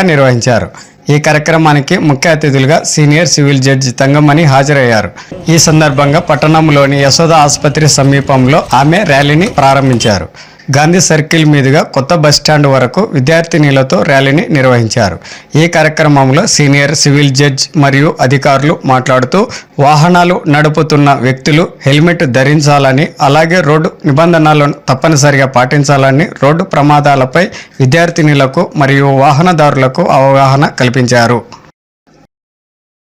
ఘనంగా నిర్వహించారు. ఈ కార్యక్రమానికి ముఖ్య అతిథులుగా సీనియర్ సివిల్ జడ్జి తంగమణి హాజరయ్యారు. ఈ సందర్భంగా పట్టణంలోని యశోద ఆసుపత్రి సమీపంలో ఆమె ర్యాలీని ప్రారంభించారు. గాంధీ సర్కిల్ మీదుగా కొత్త బస్టాండ్ వరకు విద్యార్థినిలతో ర్యాలీని నిర్వహించారు. ఈ కార్యక్రమంలో సీనియర్ సివిల్ జడ్జ్ మరియు అధికారులు మాట్లాడుతూ వాహనాలు నడుపుతున్న వ్యక్తులు హెల్మెట్ ధరించాలని అలాగే రోడ్డు నిబంధనలను తప్పనిసరిగా పాటించాలని రోడ్డు ప్రమాదాలపై విద్యార్థినిలకు మరియు వాహనదారులకు అవగాహన కల్పించారు.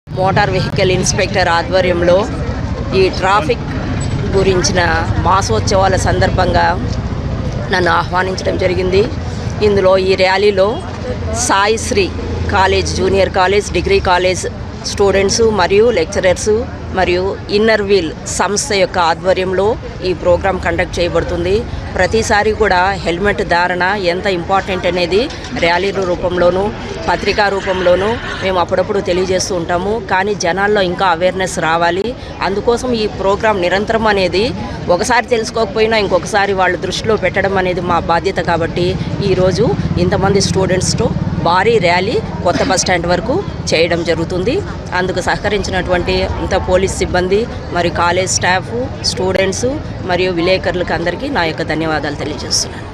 మోటార్ వెహికల్ ఇన్స్పెక్టర్ ఆధ్వర్యంలో ఈ ట్రాఫిక్ గురించిన మాసోత్సవాల సందర్భంగా నన్ను ఆహ్వానించడం జరిగింది. ఇందులో ఈ ర్యాలీలో Saisri college junior college degree college students మరియు లెక్చరర్స్ మరియు ఇన్నర్ వీల్ సంస్థ యొక్క ఆధ్వర్యంలో ఈ ప్రోగ్రాం కండక్ట్ చేయబడుతుంది. ప్రతిసారి కూడా హెల్మెట్ ధారణ ఎంత ఇంపార్టెంట్ అనేది ర్యాలీల రూపంలోనూ పత్రికా రూపంలోనూ మేము అప్పుడప్పుడు తెలియజేస్తూ ఉంటాము. కానీ జనాల్లో ఇంకా అవేర్నెస్ రావాలి. అందుకోసం ఈ ప్రోగ్రాం నిరంతరం అనేది ఒకసారి తెలుసుకోకపోయినా ఇంకొకసారి వాళ్ళ దృష్టిలో పెట్టడం అనేది మా బాధ్యత కాబట్టి ఈరోజు ఇంతమంది స్టూడెంట్స్తో భారీ ర్యాలీ కొత్త బస్టాండ్ వరకు చేయడం జరుగుతుంది. అందుకు సహకరించినటువంటి ఇంత పోలీస్ సిబ్బంది మరియు కాలేజ్ స్టాఫ్ స్టూడెంట్స్ మరియు విలేకరులకు అందరికీ నా యొక్క ధన్యవాదాలు తెలియజేస్తున్నాను.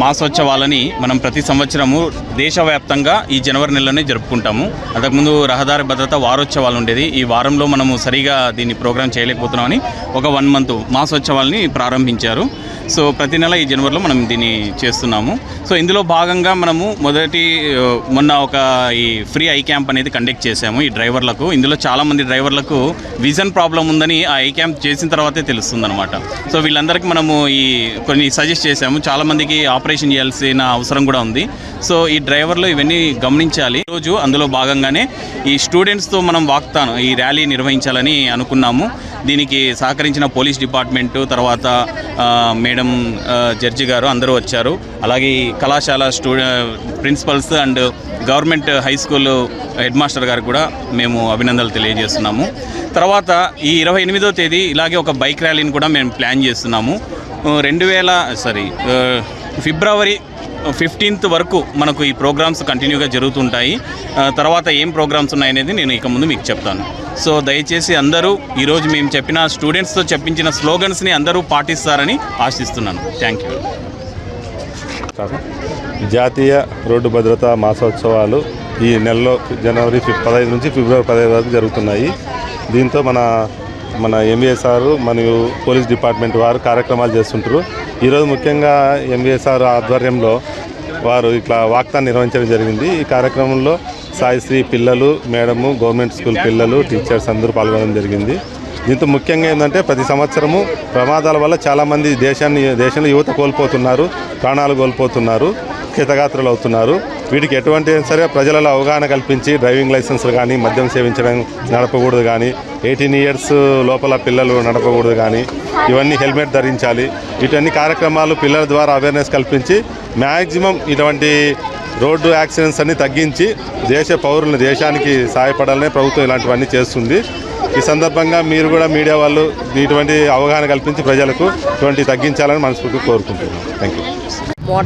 మాసోత్సవాలని మనం ప్రతి సంవత్సరము దేశవ్యాప్తంగా ఈ జనవరి నెలలోనే జరుపుకుంటాము. అంతకుముందు రహదారి భద్రత వారోత్సవాలు ఉండేది. ఈ వారంలో మనము సరిగా దీన్ని ప్రోగ్రామ్ చేయలేకపోతున్నామని ఒక వన్ మంత్ మాసోత్సవాలని ప్రారంభించారు. సో ప్రతి నెల ఈ జనవరిలో మనం దీన్ని చేస్తున్నాము. సో ఇందులో భాగంగా మనము మొదటి మొన్న ఒక ఈ ఫ్రీ ఐ క్యాంప్ అనేది కండక్ట్ చేశాము ఈ డ్రైవర్లకు. ఇందులో చాలామంది డ్రైవర్లకు విజన్ ప్రాబ్లం ఉందని ఆ ఐ క్యాంప్ చేసిన తర్వాతే తెలుస్తుంది అనమాట సో వీళ్ళందరికీ మనము ఈ కొన్ని సజెస్ట్ చేశాము. చాలామందికి ఆపరేషన్ చేయాల్సిన అవసరం కూడా ఉంది. సో ఈ డ్రైవర్లు ఇవన్నీ గమనించాలి. రోజు అందులో భాగంగానే ఈ స్టూడెంట్స్తో మనం వాక్తాను ఈ ర్యాలీ నిర్వహించాలని అనుకున్నాము. దీనికి సహకరించిన పోలీస్ డిపార్ట్మెంటు తర్వాత మేడం జడ్జి గారు అందరూ వచ్చారు. అలాగే కళాశాల స్టూడె principals and government high school head master గారు కూడా మేము అభినందనలు తెలియజేస్తున్నాము. తర్వాత ఈ ఇరవై ఎనిమిదో తేదీ ఇలాగే ఒక బైక్ ర్యాలీని కూడా మేము ప్లాన్ చేస్తున్నాము. రెండు వేల సారీ ఫిబ్రవరి ఫిఫ్టీన్త్ వరకు మనకు ఈ ప్రోగ్రామ్స్ కంటిన్యూగా జరుగుతుంటాయి. తర్వాత ఏం ప్రోగ్రామ్స్ ఉన్నాయనేది నేను ఇక ముందు మీకు చెప్తాను. సో దయచేసి అందరూ ఈరోజు మేము చెప్పిన స్టూడెంట్స్తో చెప్పించిన స్లోగన్స్ని అందరూ పాటిస్తారని ఆశిస్తున్నాను. థ్యాంక్ యూ జాతీయ రోడ్డు భద్రతా మాసోత్సవాలు ఈ నెలలో జనవరి పదహైదు నుంచి ఫిబ్రవరి పదహైదు వరకు జరుగుతున్నాయి. దీంతో మన మన ఎంబీఎస్ఆర్ మరియు పోలీస్ డిపార్ట్మెంట్ వారు కార్యక్రమాలు చేస్తుంటారు. ఈరోజు ముఖ్యంగా ఎంబీఎస్ఆర్ ఆధ్వర్యంలో వారు ఇట్లా వాక్తాన్ని నిర్వహించడం జరిగింది. ఈ కార్యక్రమంలో సాయిశ్రీ పిల్లలు మేడము గవర్నమెంట్ స్కూల్ పిల్లలు టీచర్స్ అందరూ పాల్గొనడం జరిగింది. దీంతో ముఖ్యంగా ఏంటంటే ప్రతి సంవత్సరము ప్రమాదాల వల్ల చాలామంది దేశాన్ని దేశంలో యువత కోల్పోతున్నారు ప్రాణాలు కోల్పోతున్నారు క్షితగాత్రులు అవుతున్నారు. వీటికి ఎటువంటి సరే ప్రజలలో అవగాహన కల్పించి డ్రైవింగ్ లైసెన్స్లు కానీ మద్యం సేవించడం నడపకూడదు కానీ ఎయిటీన్ ఇయర్స్ లోపల పిల్లలు నడపకూడదు కానీ ఇవన్నీ హెల్మెట్ ధరించాలి. ఇటువంటి కార్యక్రమాలు పిల్లల ద్వారా అవేర్నెస్ కల్పించి మ్యాక్సిమం ఇటువంటి రోడ్డు యాక్సిడెంట్స్ అన్ని తగ్గించి దేశ పౌరులను దేశానికి సహాయపడాలనే ప్రభుత్వం ఇలాంటివన్నీ చేస్తుంది. ఈ సందర్భంగా మీరు కూడా మీడియా వాళ్ళు ఇటువంటి అవగాహన కల్పించి ప్రజలకు ఇటువంటి తగ్గించాలని మనస్ఫూర్తి కోరుకుంటున్నాను థ్యాంక్ యూ